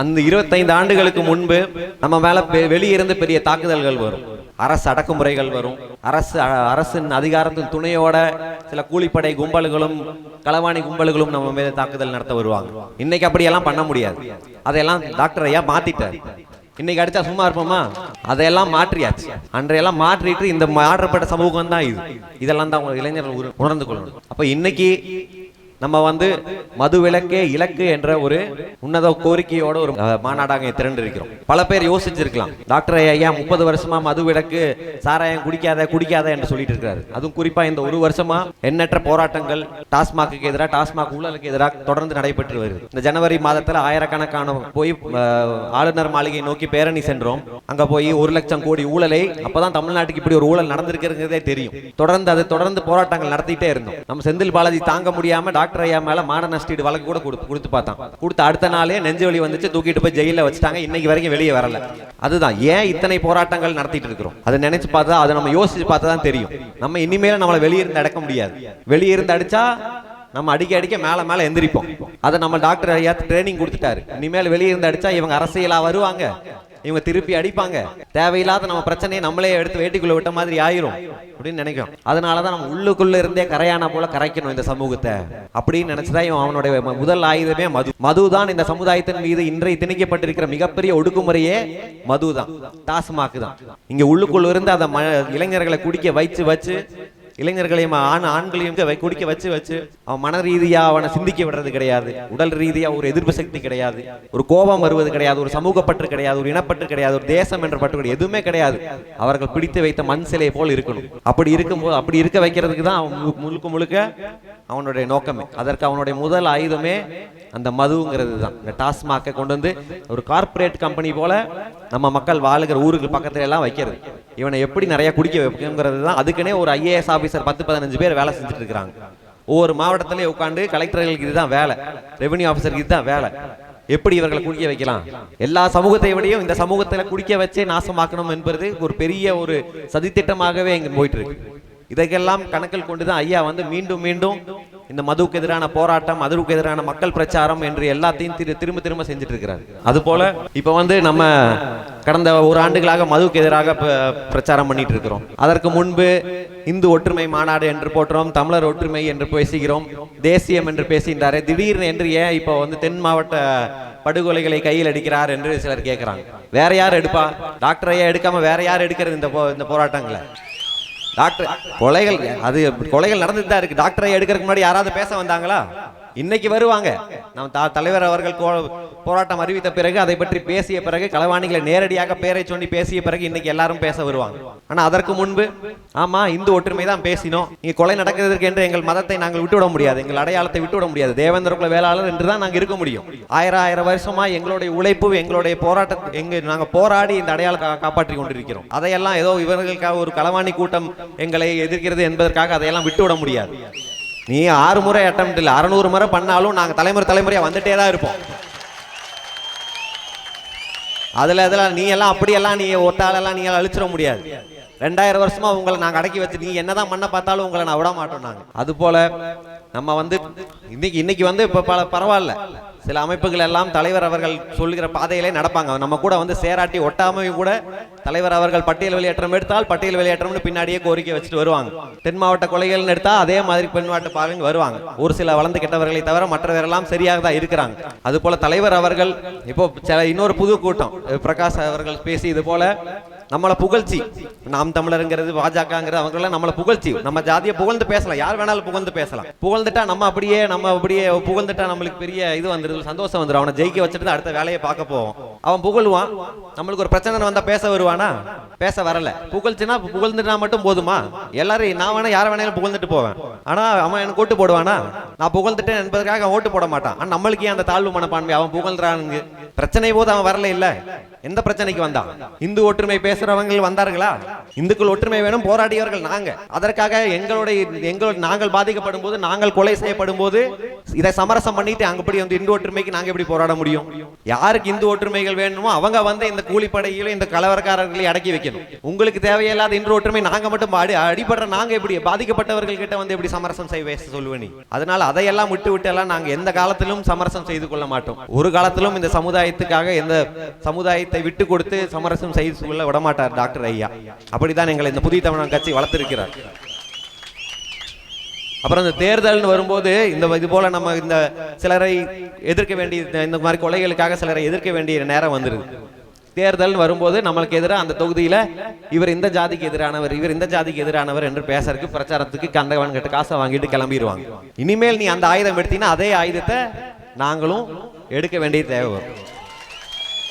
அந்த இருபத்தைந்து ஆண்டுகளுக்கு முன்பு நம்ம மேல வெளியிருந்து பெரிய தாக்குதல்கள் வரும். அரசு அடக்குமுறைகள் வரும். அரசு அரசின் அதிகாரத்தின் துணையோட சில கூலிப்படை கும்பல்களும் களவாணி கும்பல்களும் நம்ம மீது தாக்குதல் நடத்த வருவாங்க. இன்னைக்கு அப்படியெல்லாம் பண்ண முடியாது. அதையெல்லாம் டாக்டர் ஐயா மாத்திட்டார். இன்னைக்கு அடிச்சா சும்மா இருப்போமா? அதையெல்லாம் மாற்றியாச்சு. அன்றையெல்லாம் மாற்றிட்டு இந்த மாற்றப்பட்ட சமூகம் தான் இது. இதெல்லாம் தான் இளைஞர்கள் உணர்ந்து கொள்ளணும். அப்ப இன்னைக்கு நம்ம வந்து மது விலக்கே இலக்கு என்ற ஒரு உன்னத கோரிக்கையோட ஒரு மாநாடாக திரண்டு இருக்கிறோம் பல பேர் யோசிச்சிருக்கலாம். டாக்டர் ஐயா முப்பது வருஷமா மது விலக்கு சாராயம் குடிக்காத குடிக்காத என்று சொல்லிட்டு இருக்காரு அதுவும் குறிப்பா இந்த ஒரு வருஷமா எண்ணற்ற போராட்டங்கள் டாஸ்மாக்கு எதிராக டாஸ்மாக் ஊழலுக்கு எதிராக தொடர்ந்து நடைபெற்று வருது. இந்த ஜனவரி மாதத்துல ஆயிரக்கணக்கான போய் ஆளுநர் மாளிகை நோக்கி பேரணி சென்றோம். அங்க போய் ஒரு லட்சம் கோடி ஊழலை அப்பதான் தமிழ்நாட்டுக்கு இப்படி ஒரு ஊழல் நடந்திருக்கிறதே தெரியும். தொடர்ந்து அது தொடர்ந்து போராட்டங்கள் நடத்திட்டே இருந்தோம். நம்ம செந்தில் பாலாஜி தாங்க முடியாம டாக்டர் டாக்டர் ஐயா மேல மான நஷ்டீடு வழக்கு கூட கொடுத்து கொடுத்து பார்த்தான். கொடுத்த அடுத்த நாளே நெஞ்சு வலி வந்துச்சு தூக்கிட்டு போய் ஜெயில வச்சுட்டாங்க. இன்னைக்கு வரைக்கும் வெளியே வரல. அதுதான் ஏன் இத்தனை போராட்டங்கள் நடத்திட்டு இருக்கிறோம்? அதை நினைச்சு பார்த்தா அதை நம்ம யோசிச்சு பார்த்தா தான் தெரியும். நம்ம இனிமேல நம்மளை வெளியிருந்து அடக்க முடியாது. வெளியிருந்து அடிச்சா நம்ம அடிக்க அடிக்க மேல மேல எந்திரிப்போம். அதை நம்ம டாக்டர் ஐயா ட்ரைனிங் கொடுத்துட்டாரு. இனிமேல் வெளியே இருந்து அடிச்சா இவங்க அரசியலா வருவாங்க. இவங்க திருப்பி அடிப்பாங்க. தேவையில்லாத நம்ம பிரச்சனையை நம்மளே எடுத்து வேட்டிக்குள்ள விட்ட மாதிரி ஆயிரும் அப்படின்னு நினைக்கும் அதனாலதான் நம்ம உள்ளுக்குள்ள இருந்தே கரையான போல கரைக்கணும் இந்த சமூகத்தை. அப்படின்னு நினைச்சுதான் இவன் அவனுடைய முதல் ஆயுதமே மது. மதுதான் இந்த சமுதாயத்தின் மீது இன்றைய திணிக்கப்பட்டிருக்கிற மிகப்பெரிய ஒடுக்குமுறையே மதுதான் டாஸ்மாக் தான். இங்க உள்ளுக்குள்ள இருந்து அந்த ம- இளைஞர்களை குடிக்க வைச்சு வச்சு இளைஞர்களையும் ஆண் ஆண்களையும் குடிக்க வச்சு வச்சு அவன் மன ரீதியா அவனை சிந்திக்க விடுறது கிடையாது. உடல் ரீதியா ஒரு எதிர்ப்பு சக்தி கிடையாது. ஒரு கோபம் வருவது கிடையாது. ஒரு சமூகப்பற்று கிடையாது. ஒரு இனப்பற்று கிடையாது. ஒரு தேசம் என்ற பற்று கிடையாது. எதுவுமே கிடையாது. அவர்கள் பிடித்து வைத்த மண் சிலை போல் இருக்கணும். அப்படி இருக்கும்போது அப்படி இருக்க வைக்கிறதுக்கு தான் அவன் மு- முழுக்க முழுக்க அவனுடைய நோக்கமே. அதற்கு அவனுடைய முதல் ஆயுதமே அந்த மதுங்கிறது தான். இந்த டாஸ்மாக்கை கொண்டு வந்து ஒரு கார்ப்பரேட் கம்பெனி போல நம்ம மக்கள் வாழுகிற ஊருக்கு பக்கத்துல எல்லாம் வைக்கிறது. இவனை எப்படி நிறைய குடிக்க வைக்கணுங்கிறது தான் அதுக்குன்னே ஒரு ஐஏஎஸ் ஆஃபீஸர் பத்து பதினஞ்சு பேர் வேலை செஞ்சுட்டு இருக்கிறாங்க. ஒவ்வொரு மாவட்டத்திலேயே உட்காந்து கலெக்டர்களுக்கு இதுதான் வேலை. ரெவன்யூ ஆஃபீஸருக்கு இதுதான் வேலை. எப்படி இவர்களை குடிக்க வைக்கலாம்? எல்லா சமூகத்தை விடையும் இந்த சமூகத்தில் குடிக்க வச்சே நாசமாக்கணும் என்பது ஒரு பெரிய ஒரு சதித்திட்டமாகவே இங்க போயிட்டு இருக்கு. இதைக்கெல்லாம் கணக்கில் கொண்டு தான் ஐயா வந்து மீண்டும் மீண்டும் இந்த மதுவுக்கு எதிரான போராட்டம் மதுவுக்கு எதிரான மக்கள் பிரச்சாரம் என்று எல்லாத்தையும் திரு திரும்ப திரும்ப செஞ்சுட்டு இருக்கிறார் அது போல இப்ப வந்து நம்ம கடந்த ஒரு ஆண்டுகளாக மதுவுக்கு எதிராக பிரச்சாரம் பண்ணிட்டு இருக்கிறோம் அதற்கு முன்பு இந்து ஒற்றுமை மாநாடு என்று போற்றோம் தமிழர் ஒற்றுமை என்று பேசுகிறோம் தேசியம் என்று பேசுகின்றாரே திடீர்னு என்று ஏன் இப்போ வந்து தென் மாவட்ட படுகொலைகளை கையில் அடிக்கிறார் என்று சிலர் கேட்கிறாங்க வேற யார் எடுப்பா? டாக்டர் ஐயா எடுக்காம வேற யார் எடுக்கிறது இந்த போ- இந்த போராட்டங்களை? டாக்டர் கொலைகள் அது கொலைகள் நடந்துட்டு தான் இருக்கு. டாக்டரை எடுக்கிறதுக்கு முன்னாடி யாராவது பேச வந்தாங்களா? இன்னைக்கு வருவாங்க. நம்ம தா- தலைவர் அவர்கள் கோ- போராட்டம் அறிவித்த பிறகு அதை பற்றி பேசிய பிறகு களவாணிகளை நேரடியாக பேரை சொல்லி பேசிய பிறகு இன்னைக்கு எல்லாரும் பேச வருவாங்க. ஆனா அதற்கு முன்பு ஆமா இந்து ஒற்றுமை தான் பேசினோம். இங்க கொலை நடக்கிறதுக்கு என்று எங்கள் மதத்தை நாங்கள் விட்டுவிட முடியாது. எங்கள் அடையாளத்தை விட்டுவிட முடியாது. தேவேந்திர குல வேளாளர் என்று தான் நாங்கள் இருக்க முடியும். ஆயிரம் ஆயிரம் வருஷமா எங்களுடைய உழைப்பு எங்களுடைய போராட்ட எங்க நாங்க போராடி இந்த அடையாளத்தை காப்பாற்றி கொண்டிருக்கிறோம். அதையெல்லாம் ஏதோ இவர்களுக்காக ஒரு களவாணி கூட்டம் எங்களை எதிர்க்கிறது என்பதற்காக அதையெல்லாம் விட்டுவிட முடியாது. நீ ஆறு முறை அட்டம் இல்லை அறநூறு முறை பண்ணாலும் நாங்கள் தலைமுறை தலைமுறையாக வந்துட்டே தான் இருப்போம். அதில் இதுல நீ எல்லாம் அப்படியெல்லாம் நீ ஒட்டாலெல்லாம் நீ எல்லாம் அழிச்சிட முடியாது. ரெண்டாயிரம் வருஷமா உங்களை நாங்கள் அடக்கி வச்சு நீ என்னதான் பண்ண பார்த்தாலும் உங்களை நான் விட மாட்டோம் நாங்கள் அது போல நம்ம வந்து இன்னைக்கு இன்னைக்கு வந்து இப்போ பல பரவாயில்ல. சில அமைப்புகள் எல்லாம் தலைவர் அவர்கள் சொல்லுகிற பாதையிலே நடப்பாங்க. நம்ம கூட வந்து சேராட்டி ஒட்டாமையும் கூட தலைவர் அவர்கள் பட்டியல் வெளியேற்றம் எடுத்தால் பட்டியல் வெளியேற்றம்னு பின்னாடியே கோரிக்கை வச்சுட்டு வருவாங்க. தென் மாவட்ட கொலைகள்னு எடுத்தா அதே மாதிரி பெண் மாவட்ட பாருங்க வருவாங்க. ஒரு சில வளர்ந்து கெட்டவர்களை தவிர மற்றவரெல்லாம் சரியாக தான் இருக்கிறாங்க. அது போல தலைவர் அவர்கள் இப்போ சில இன்னொரு புது கூட்டம் பிரகாஷ் அவர்கள் பேசி இது போல நம்மளை புகழ்ச்சி. நாம் தமிழருங்கிறது பாஜகங்கிறது அவங்களாம் நம்மளை புகழ்ச்சி. நம்ம ஜாதியை புகழ்ந்து பேசலாம். யார் வேணாலும் புகழ்ந்து பேசலாம். புகழ்ந்துட்டா நம்ம அப்படியே நம்ம அப்படியே புகழ்ந்துட்டா நம்மளுக்கு பெரிய இது வந்துருது சந்தோஷம் வந்துடும் அவனை ஜெயிக்க வச்சுட்டு தான் அடுத்த வேலையை பார்க்க போவோம். அவன் புகழ்வான். நம்மளுக்கு ஒரு பிரச்சனை வந்தா பேச வருவான். பேச வரல. புகழ்ச்சினா புகழ்ந்துட்டா மட்டும் போதுமா? எல்லாரும் நான் வேணா யார வேணாலும் புகழ்ந்துட்டு போவேன். ஆனா அவன் எனக்கு ஓட்டு போடுவானா? நான் புகழ்ந்துட்டேன் என்பதற்காக அவன் ஓட்டு போட மாட்டான். ஆனா நம்மளுக்கு ஏன் அந்த தாழ்வு மனப்பான்மை? அவன் புகழ்றானுங்க. பிரச்சனை போது அவன் வரல இல்ல. எந்த பிரச்சனைக்கு வந்தான்? இந்து ஒற்றுமை பேசுறவங்க வந்தார்களா? இந்துக்கள் ஒற்றுமை வேணும் போராடியவர்கள் நாங்க. அதற்காக எங்களுடைய எங்களோட நாங்கள் பாதிக்கப்படும் போது நாங்கள் கொலை செய்யப்படும் போது இதை சமரசம் பண்ணிட்டு அங்கப்படி வந்து இந்து ஒற்றுமைக்கு நாங்க எப்படி போராட முடியும்? யாருக்கு இந்து ஒற்றுமைகள் வேணுமோ அவங்க வந்து இந்த கூலிப்படையிலும் இந்த கலவரக்கார பணக்காரர்களை அடக்கி வைக்கணும். உங்களுக்கு தேவையில்லாத இன்று ஒற்றுமை நாங்க மட்டும் அடி அடிபடுற நாங்க எப்படி? பாதிக்கப்பட்டவர்கள் கிட்ட வந்து எப்படி சமரசம் செய்ய பேச சொல்லுவேன் அதனால அதையெல்லாம் விட்டு விட்டு எல்லாம் நாங்க எந்த காலத்திலும் சமரசம் செய்து கொள்ள மாட்டோம். ஒரு காலத்திலும் இந்த சமுதாயத்துக்காக எந்த சமுதாயத்தை விட்டு கொடுத்து சமரசம் செய்து கொள்ள விடமாட்டார் டாக்டர் ஐயா. அப்படிதான் எங்களை இந்த புதிய தமிழன் கட்சி வளர்த்திருக்கிறார். அப்புறம் இந்த தேர்தல்னு வரும்போது இந்த இது போல நம்ம இந்த சிலரை எதிர்க்க வேண்டிய இந்த- இந்த மாதிரி கொலைகளுக்காக சிலரை எதிர்க்க வேண்டிய நேரம் வந்துருது. தேர்தல் வரும்போது நம்மளுக்கு எதிராக அந்த தொகுதியில் இவர் இந்த ஜாதிக்கு எதிரானவர் இவர் இந்த ஜாதிக்கு எதிரானவர் என்று பேசறதுக்கு பிரச்சாரத்துக்கு கண்டவன் கிட்ட காசை வாங்கிட்டு கிளம்பிடுவாங்க. இனிமேல் நீ அந்த ஆயுதம் எடுத்தீங்கன்னா அதே ஆயுதத்தை நாங்களும் எடுக்க வேண்டிய தேவை வரும்